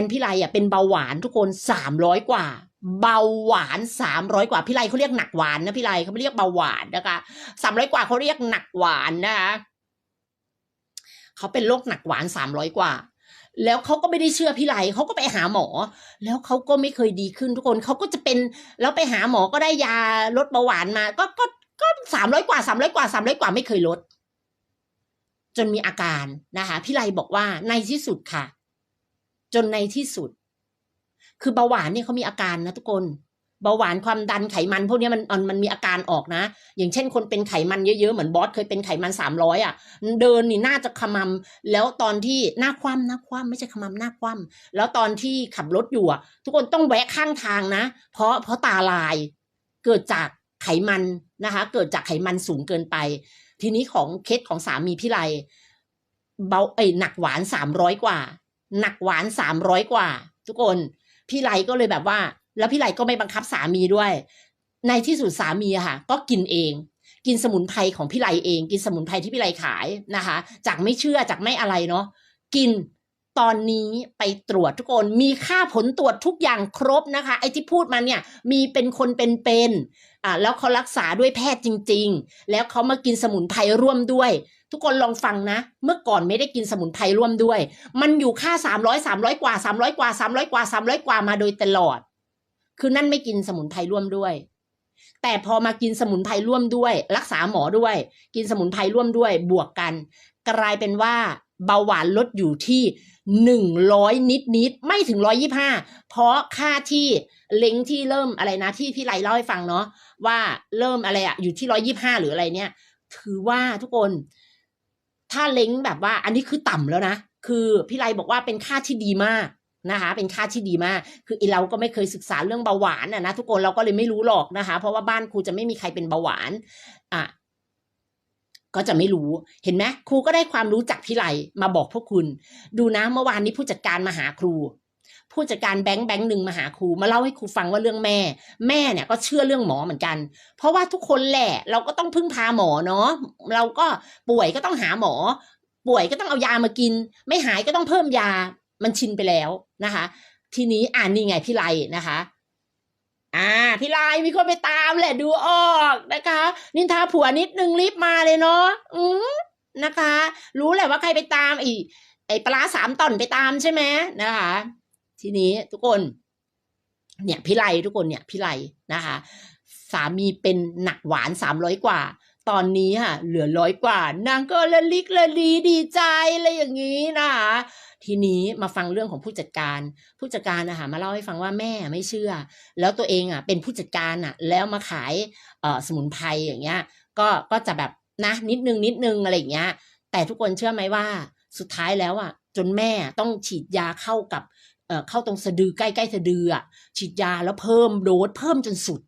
นพี่ไลอะเป็นเบาหวานทุกคนสามร้อยกว่า เบาหวานสามร้อยกว่าพี่ไลเขาเรียกหนักหวานนะพี่ไลเขาไม่เรียกเบาหวานนะคะสามร้อยกว่าเขาเรียกหนักหวานนะคะเขาเป็นโรคหนักหวานสามร้อยกว่า แล้วเขาก็ไม่ได้เชื่อพี่ไลเขาก็ไปหาหมอ แล้วเขาก็ไม่เคยดีขึ้นทุกคนเขาก็จะเป็นแล้วไปหาหมอก็ได้ยาลดเบาหวานมา ก็ก็ก็สามร้อยกว่าสามร้อยกว่าสามร้อยกว่าไม่เคยลด จนมีอาการนะคะพี่ไลบอกว่าในที่สุดค่ะ จนในที่สุด คือเบาหวานเนี่ยเขามีอาการนะทุกคนเบาหวานความดันไขมันพวกนี้มันมันมันมีอาการออกนะ อย่างเช่นคนเป็นไขมันเยอะๆ เหมือนบอสเคยเป็นไขมันสามร้อยอะ เดินนี่น่าจะขมำแล้วตอนที่หน้าคว่ำหน้าคว่ำไม่ใช่ขมำหน้าคว่ำแล้วตอนที่ขับรถอยู่อะ ทุกคนต้องแวะข้างทางนะ เพราะเพราะตาลาย เกิดจากไขมันนะคะ เกิดจากไขมันสูงเกินไป ทีนี้ของเคสของสามีพี่ไลเบาเอ้หนักหวานสามร้อยกว่า หนักหวานสามร้อยกว่า ทุกคน พี่ไลก็เลยแบบว่า แล้วพี่ไลก็ไม่บังคับสามีด้วย ในที่สุดสามีค่ะ ก็กินเอง กินสมุนไพรของพี่ไลเอง กินสมุนไพรที่พี่ไลขายนะคะ จากไม่เชื่อจากไม่อะไรเนาะกิน ตอนนี้ไปตรวจทุกคนมีค่าผลตรวจทุกอย่างครบนะคะ ไอ้ที่พูดมาเนี่ยมีเป็นคนเป็นๆอ่าแล้วเขารักษาด้วยแพทย์จริง ๆ แล้วเขามากินสมุนไพรร่วมด้วย ทุกคนลองฟังนะ เมื่อก่อนไม่ได้กินสมุนไพรร่วมด้วย มันอยู่ค่าสามร้อยสามร้อยกว่าสามร้อยกว่าสามร้อยกว่าสามร้อยกว่ามาโดยตลอด คือนั่นไม่กินสมุนไพรร่วมด้วย แต่พอมากินสมุนไพรร่วมด้วย รักษาหมอด้วย กินสมุนไพรร่วมด้วยบวกกัน กลายเป็นว่า เบาหวานลดอยู่ที่หนึ่งร้อยนิดนิดไม่ถึงร้อยยี่ห้าเพราะค่าที่เล้งที่เริ่มอะไรนะที่พี่ไรเล่าให้ฟังเนาะว่าเริ่มอะไรอะอยู่ที่ร้อยยี่ห้าหรืออะไรเนี่ย ถือว่าทุกคน ถ้าเล้งแบบว่า อันนี้คือต่ำแล้วนะคือพี่ไรบอกว่าเป็นค่าที่ดีมากนะคะ เป็นค่าที่ดีมาก คือไอเราก็ไม่เคยศึกษาเรื่องเบาหวานอะนะทุกคนเราก็เลยไม่รู้หรอกนะคะ เพราะว่าบ้านครูจะไม่มีใครเป็นเบาหวานอะ ก็จะไม่รู้ เห็นไหมครูก็ได้ความรู้จากพี่ไรมาบอกพวกคุณ ดูนะเมื่อวานนี้ผู้จัดการมาหาครู ผู้จัดการแบงค์แบงค์หนึ่งมาหาครูมาเล่าให้ครูฟังว่าเรื่องแม่ แม่เนี่ยก็เชื่อเรื่องหมอเหมือนกัน เพราะว่าทุกคนแหละเราก็ต้องพึ่งพาหมอเนาะเราก็ป่วยก็ต้องหาหมอ ป่วยก็ต้องเอายามากิน ไม่หายก็ต้องเพิ่มยามันชินไปแล้วนะคะ ทีนี้อ่านนี่ไงพี่ไลนะคะ อ่าพี่ไลมีคนไปตามแหละดูออกนะคะ นินทาผัวนิดนึงรีบมาเลยเนาะอืมนะคะ รู้แหละว่าใครไปตามอ้ไอ้ปลาร้าสามตอนไปตามใช่ไหมนะคะ ทีนี้ทุกคน เนี่ยพี่ไลทุกคนเนี่ยพี่ไลนะคะ สามีเป็นหนักหวานสามร้อยกว่า ตอนนี้ค่ะเหลือร้อยกว่านางก็ละลิกละลีดีใจอะไรอย่างนี้นะคะ ทีนี้มาฟังเรื่องของผู้จัดการ ผู้จัดการนะคะมาเล่าให้ฟังว่าแม่ไม่เชื่อ แล้วตัวเองอะเป็นผู้จัดการอะ แล้วมาขายเอ่อสมุนไพรอย่างเงี้ย ก็ก็จะแบบนะนิดนึงนิดนึงอะไรอย่างเงี้ย แต่ทุกคนเชื่อไหมว่าสุดท้ายแล้วอะ จนแม่ต้องฉีดยาเข้ากับเอ่อเข้าตรงสะดือใกล้ใกล้สะดืออะฉีดยาแล้วเพิ่มโดสเพิ่มจนสุด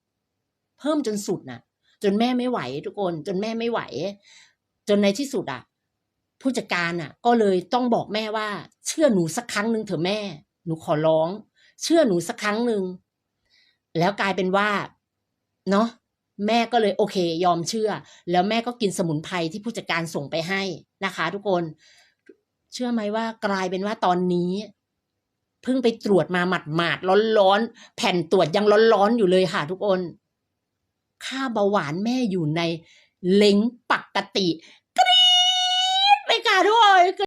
เพิ่มจนสุดน่ะ จนแม่ไม่ไหวทุกคนจนแม่ไม่ไหว จนในที่สุดอะ ผู้จัดการอะ ก็เลยต้องบอกแม่ว่า เชื่อหนูสักครั้งหนึ่งเถอะแม่ หนูขอร้อง เชื่อหนูสักครั้งหนึ่งแล้วกลายเป็นว่า เนาะแม่ก็เลยโอเค ยอมเชื่อ แล้วแม่ก็กินสมุนไพรที่ผู้จัดการส่งไปให้นะคะ ทุกคน เชื่อไหมว่ากลายเป็นว่าตอนนี้เพิ่งไปตรวจมาหมัดหมาดร้อนร้อนๆแผ่นตรวจยังร้อนร้อนๆอยู่เลยค่ะ ทุกคน ค่าเบาหวานแม่อยู่ในเล้งปกติ parou,